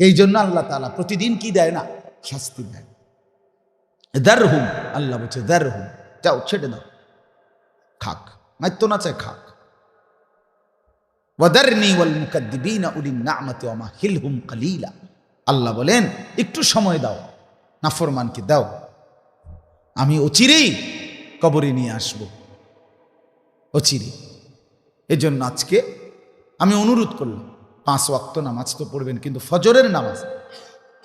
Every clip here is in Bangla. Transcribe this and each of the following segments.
এই জন্য আল্লাহ তালা প্রতিদিন কি দেয় না? শাস্তি দেয়। দার হুম আল্লাহ বলছে দার হুম যাও, ছেড়ে দাও। খাক মাইতো না চায়, খাক। কালিলা। আল্লাহ বলেন, একটু সময় দাও, নাফরমানকে দাও। আমি অচিরেই কবরে নিয়ে আসব। অচিরে এজন্য আজকে আমি অনুরোধ করলাম পাঁচ ওয়াক্ত নামাজ তো পড়বেন, কিন্তু ফজরের নামাজ,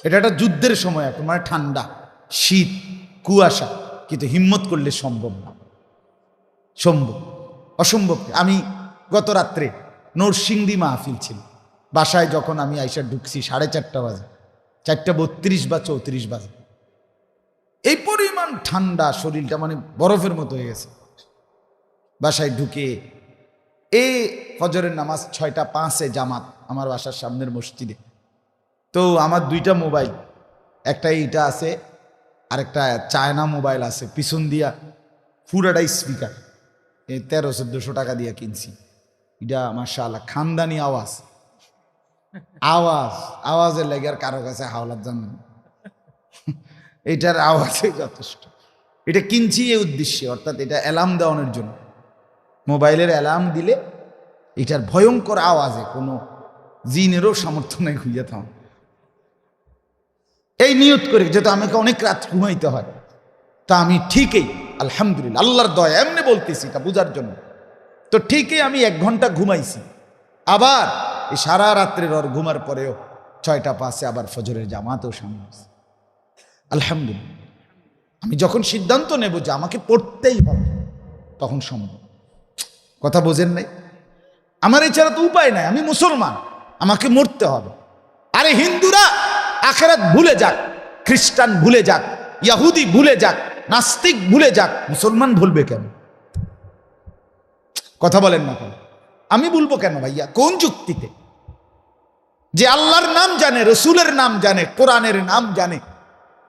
এটা একটা যুদ্ধের সময় এখন মানে ঠান্ডা, শীত, কুয়াশা, কিন্তু হিম্মত করলে সম্ভব না। সম্ভব, অসম্ভব আমি গত রাত্রে নরসিংদী মাহফিল ছিল, বাসায় যখন আমি আইসা ঢুকছি, সাড়ে চারটা বাজে, চারটা বত্রিশ বা চৌত্রিশ বাজে। এই পরিমাণ ঠান্ডা, শরীরটা মানে বরফের মতো হয়ে গেছে। বাসায় ঢুকে এ ফজরের নামাজ ছয়টা, পাঁচে জামাত আমার বাসার সামনের মসজিদে। তো আমার দুইটা মোবাইল, একটা এইটা আছে আর একটা চায়না মোবাইল আছে, পিছন দিয়া পুরাটা স্পিকার। এই তেরো, চোদ্দশো টাকা দিয়া কিনছি। এটা মার্শাল্লাহ খানদানি আওয়াজ। আওয়াজ, আওয়াজের লেগে আর কারও কাছে হাওলার জন্য এটার আওয়াজে যথেষ্ট। এটা কিনছি এই উদ্দেশ্যে, অর্থাৎ এটা অ্যালার্ম দেওয়ানোর জন্য। মোবাইলের অ্যালার্ম দিলে এটার ভয়ঙ্কর আওয়াজে কোনো জিনেরও সামর্থ্য নেই খুঁজে থাম। এই নিয়ত করে যেহেতু আমাকে অনেক রাত ঘুমাইতে হয়, তা আমি ঠিকই, আলহামদুলিল্লাহ, আল্লাহর দয়া এমনি বলতেছি এটা বোঝার জন্য। তো ঠিকই আমি এক ঘণ্টা ঘুমাইছি। আবার এই সারা রাত্রের ওর ঘুমার পরেও ছয়টা পাশে আবার ফজরের জামাতেও সামনে আছে। আলহামদুলিল্লাহ। আমি যখন সিদ্ধান্ত নেব যে আমাকে পড়তেই হবে, তখন সম্ভব। কথা বোঝেন নাই? আমার এছাড়া তো উপায় নাই, আমি মুসলমান, আমাকে মরতে হবে। আরে হিন্দুরা, আখেরাত ভুলে যাক, খ্রিস্টান ভুলে যাক, ইয়াহুদি ভুলে যাক, নাস্তিক ভুলে যাক, মুসলমান ভুলবে কেন? কথা বলেন না কেন? আমি বলব কেন ভাইয়া? কোন যুক্তিতে? যে আল্লাহর নাম জানে, রসুলের নাম জানে, কোরআনের নাম জানে,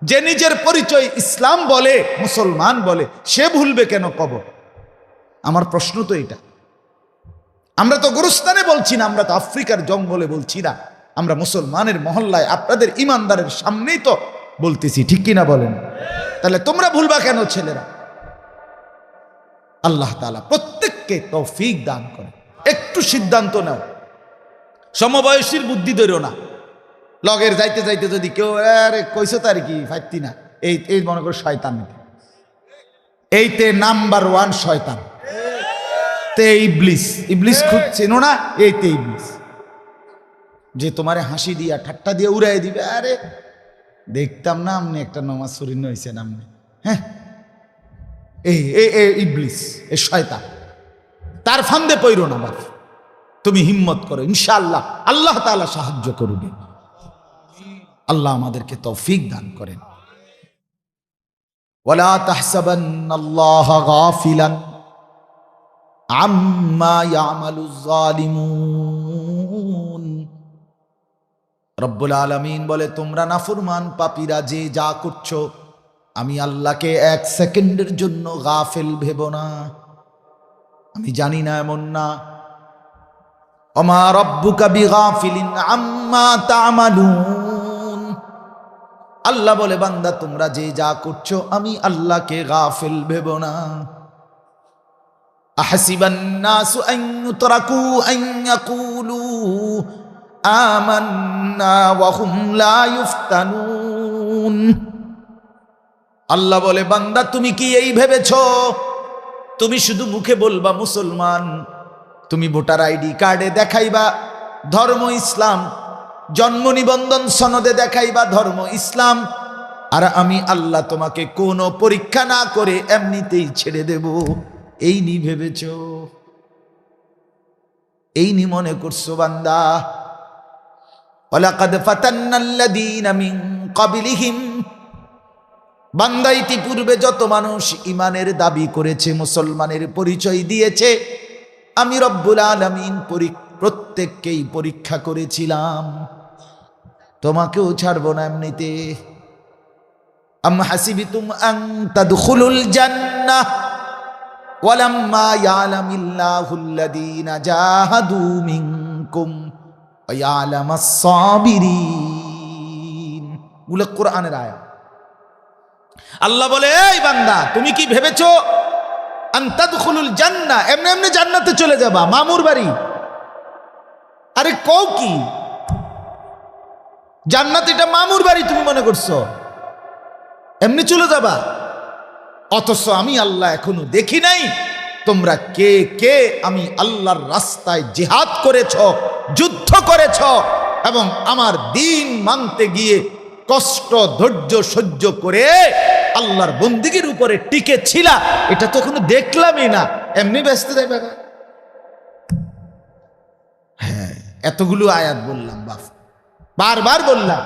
যে নিজের পরিচয় ইসলাম বলে, মুসলমান বলে, সে ভুলবে কেন কব আমার প্রশ্ন তো এটা আমরা তো গুরুস্থানে বলছি না, আমরা তো আফ্রিকার জঙ্গলে বলছি না। আমরা মুসলমানের মহল্লায় আপনাদের ইমানদারের সামনেই তো বলতেছি, ঠিক কিনা বলেন? তাহলে তোমরা ভুলবা কেন ছেলেরা? আল্লাহ তালা প্রত্যেককে তৌফিক দান করে একটু সিদ্ধান্ত নাও। সমবয়সীর বুদ্ধি ধরো না। লগের যাইতে যাইতে যদি কেউ, আরে, কইছো তার কি? ফাইতি না। এই এই মনে করো শয়তান। এইতে নাম্বার ওয়ান শয়তান। তে ইবলিস। ইবলিস চেনো না? এইতে ইবলিস। যে তোমারে হাসি দিয়া ঠাট্টা দিয়ে উড়াই দিবে। আরে দেখতাম না আমনি একটা নমাজ শরীর হয়েছে নামনে হ্যাঁ? এই এই এই ইবলিস এ শয়তান। তার ফান্দে পইরো না বাপ। তুমি হিম্মত করো ইনশাআল্লাহ। আল্লাহ তাআলা সাহায্য করবে। আল্লাহ আমাদেরকে তৌফিক দান করেন। ওয়ালা তাহসাবান্নাল্লাহ গাফিলান। রব্বুল আলামিন বলে, তোমরা নাফরমান পাপীরা, যে যা করছ, আমি আল্লাহকে এক সেকেন্ডের জন্য গাফেল ভেব না। আমি জানি না এমন না। অমা বিগাফিলিন আম্মা তামালুন। আল্লাহ বলে, বান্দা, তোমরা যে যা করছ, আমি আল্লাহকে গাফিল ভেব না। নাসু আন ইউতরাকু আন ইয়াকুলু আমান্না ওয়া হুম লা ইফতানুন। আল্লাহ বলে, বান্দা, তুমি কি এই ভেবেছ? তুমি শুধু মুখে বলবা, মুসলমান। তুমি ভোটার আইডি কার্ডে দেখাইবা, ধর্ম ইসলাম। জন্ম নিবন্ধন সনদে দেখাইবা, ধর্ম ইসলাম। আর আমি আল্লাহ তোমাকে কোনো পরীক্ষা না করে এমনিতেই ছেড়ে দেব। এই নি ভেবেছ? এই নি মনে করছ বান্দা? ওয়ালাকাদ ফাতান্নাল্লাযীনা মিন ক্বাবলিহিম। বান্দা, ইতিপূর্বে যত মানুষ ইমানের দাবি করেছে, মুসলমানের পরিচয় দিয়েছে, আমি রব্বুল আলমিন প্রত্যেককেই পরীক্ষা করেছিলাম। তোমাকেও ছাড়বো না এমনিতে। আম হাসিবিতুম আন তাদখুলুল জান্নাহ। আল্লাহ বলে, এই বান্দা, তুমি কি ভেবেছো? আন্তাদখুলুল জান্না এমনি এমনি জান্নাতে চলে যাবা, মামুর বাড়ি। আরে কও কি? জান্নাত এটা মামুর বাড়ি তুমি মনে করছ? এমনি চলে যাবা। অথচ আমি আল্লাহ এখনও দেখি নাই। তোমরা কে কে আমি আল্লাহর রাস্তায় জিহাদ করেছ, যুদ্ধ করেছ এবং আমার দিন মানতে গিয়ে কষ্ট, ধৈর্য, সহ্য করে আল্লাহর বন্দিগির উপরে টিকে ছিলা এটা তো এখনও দেখলামই না। এমনি ব্যস্ত দেবে হ্যাঁ এতগুলো আয়াত বললাম বাপ বারবার বললাম,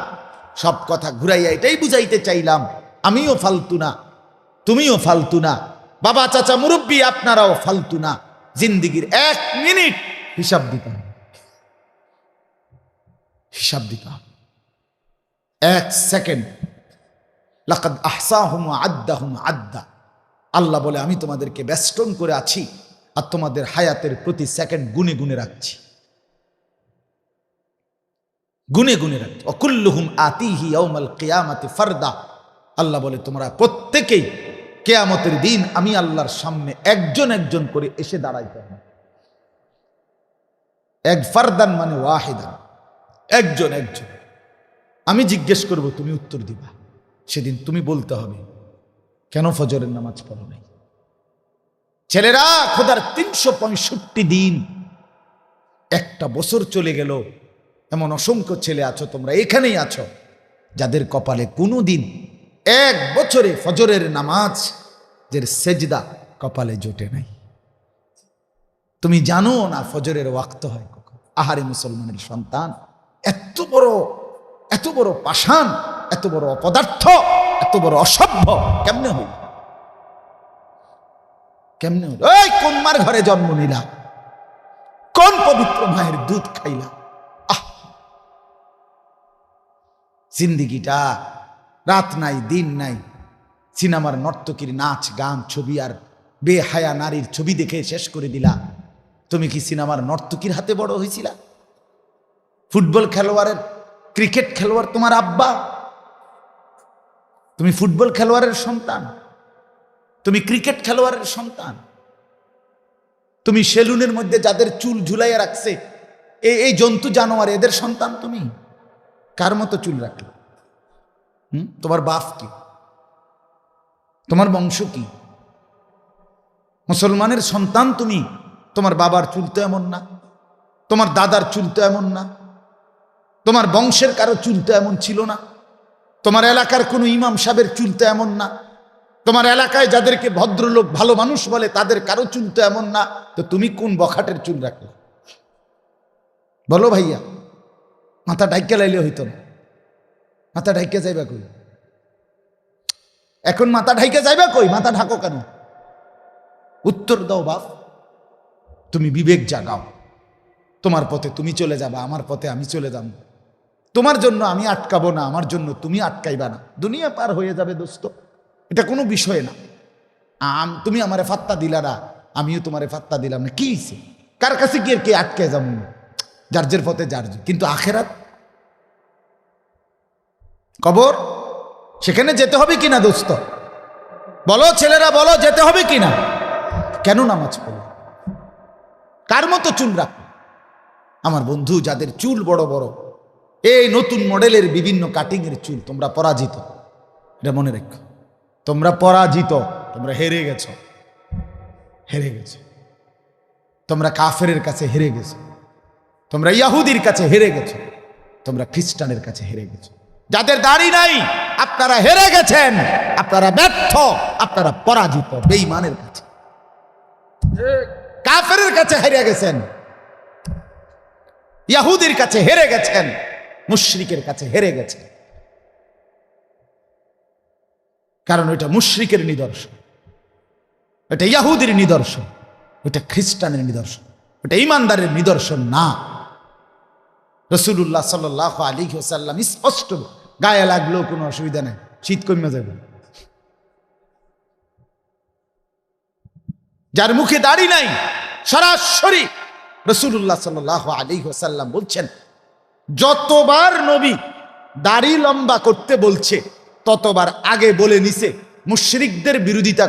সব কথা ঘুরাইয়া এটাই বুঝাইতে চাইলাম, আমিও ফালতু না। তুমিও ফালতু না বাবা, চাচা, মুরব্বী, আপনারাও ফালতু না জিন্দিগির এক মিনিট হিসাব দিতাম হিসাব দিতাম এক সেকেন্ড। লাকাদ আহসাহুম আদ্দাহুম আদ্দা। আল্লাহ বলে, আমি তোমাদেরকে বেষ্টন করে আছি আর তোমাদের হায়াতের প্রতি সেকেন্ড গুনে গুনে রাখছি। গুনে গুনে রাখছি। অকুল্লুহুম আতিহি ইয়াউমাল কিয়ামাতি ফারদা। আল্লাহ বলে, তোমরা প্রত্যেকেই কেয়ামতের দিন আমি আল্লাহর সামনে একজন একজন করে এসে দাঁড়াইতে হবে। এক ফারদান মানে ওয়াহিদান। একজন একজন। আমি জিজ্ঞেস করব, তুমি উত্তর দিবা। সেদিন তুমি বলতে হবে, কেন ফজরের নামাজ পড়ো নাই? ছেলেরা, খোদার তিনশো পঁয়ষট্টি দিন, একটা বছর চলে গেল, এমন অসংখ্য ছেলে আছো, তোমরা এখানেই আছো, যাদের কপালে কোনো দিন এক বছরে ফজরের নামাজ যে সেজদা কপালে জোটে নাই। তুমি জানো না ফজরের ওয়াক্ত হয় কখন? আহারে মুসলমানের সন্তান, এত বড় এত বড় পাষাণ, এত বড় অপদার্থ, এত বড় অসভ্য, কেমনে হইল কেমনে হইল ওই কোন ঘরে জন্ম নিলা? কোন পবিত্র মায়ের দুধ খাইলা? আহ! জিন্দিগিটা রাত নাই, দিন নাই। সিনেমার নর্তকীর নাচ, গান, ছবি আর বেহায়া নারীর ছবি দেখে শেষ করে দিলা। তুমি কি সিনেমার নর্তকীর হাতে বড় হয়েছিলা ফুটবল খেলোয়াড়ের, ক্রিকেট খেলোয়াড় তোমার আব্বা? তুমি ফুটবল খেলোয়াড়ের সন্তান? তুমি ক্রিকেট খেলোয়াড়ের সন্তান? তুমি সেলুনের মধ্যে যাদের চুল ঝুলাইয়া রাখছে এই এই জন্তু জানোয়ার, এদের সন্তান তুমি? কার মতো চুল রাখল? তোমার বাপ কি? তোমার বংশ কি? মুসলমানের সন্তান তুমি, তোমার বাবার চুল তো এমন না, তোমার দাদার চুল তো এমন না, তোমার বংশের কারও চুল তো এমন ছিল না, তোমার এলাকার কোনো ইমাম সাহেবের চুল তো এমন না, তোমার এলাকায় যাদেরকে ভদ্রলোক ভালো মানুষ বলে তাদের কারও চুল তো এমন না, তো তুমি কোন বখাটের চুল রাখলে? বলো ভাইয়া, মাথা ডাইকে লাইলে হইতো না। মাথা ঢাইকে যাইবা কই? এখন মাথা ঢাইকে যাইবা কই? মাথা ঢাকো কেন? উত্তর দাও বাপ। তুমি বিবেক জাগাও। তোমার পথে তুমি চলে যাবা, আমার পথে আমি চলে যাব। তোমার জন্য আমি আটকাবো না, আমার জন্য তুমি আটকাইবা না। দুনিয়া পার হয়ে যাবে দোস্ত। এটা কোনো বিষয় না। আম, তুমি আমারে ফাত্তা দিলা না, আমিও তোমারে ফাত্তা দিলাম না। কি কার কাছে গিয়ে কে আটকে যাব? যার পথে যার কিন্তু আখেরাত কবর? সেখানে যেতে হবে কিনা দোস্ত? বলো ছেলেরা, বলো যেতে হবে কিনা? কেন নামাজ পড়ো? কার মতো চুল রাখ? আমার বন্ধু, যাদের চুল বড় বড়, এই নতুন মডেলের বিভিন্ন কাটিং এর চুল, তোমরা পরাজিত। এটা মনে রেখো। তোমরা পরাজিত, তোমরা হেরে গেছো। হেরে গেছো। তোমরা কাফেরের কাছে হেরে গেছো। তোমরা ইয়াহুদির কাছে হেরে গেছো। তোমরা খ্রিস্টানের কাছে হেরে গেছো। যাদের দাড়ি নাই, আপনারা হেরে গেছেন, আপনারা ব্যর্থ, আপনারা পরাজিত, বেঈমানের কাছে। কাফেরের কাছে হেরে গেছেন, ইয়াহুদির কাছে হেরে গেছেন, মুশরিকের কাছে হেরে গেছেন। কারণ ওইটা মুশরিকের নিদর্শন এটা ইয়াহুদির নিদর্শন, ওইটা খ্রিস্টানের নিদর্শন ওটা ইমানদারের নিদর্শন না। রসুল্লাহ সাল্লাহ আলী সাল্লাম স্পষ্ট গায়ে লাগলেও কোনো অসুবিধা নেই। শীত কমে যাবে। যার মুখে দাড়ি নাই, সরাসরি রসুল্লাহ সাল্লাহ আলী হোসাল্লাম বলছেন, যতবার নবী দাড়ি লম্বা করতে বলছে, ততবার আগে বলে নিছে, মুশরিকদের বিরোধিতা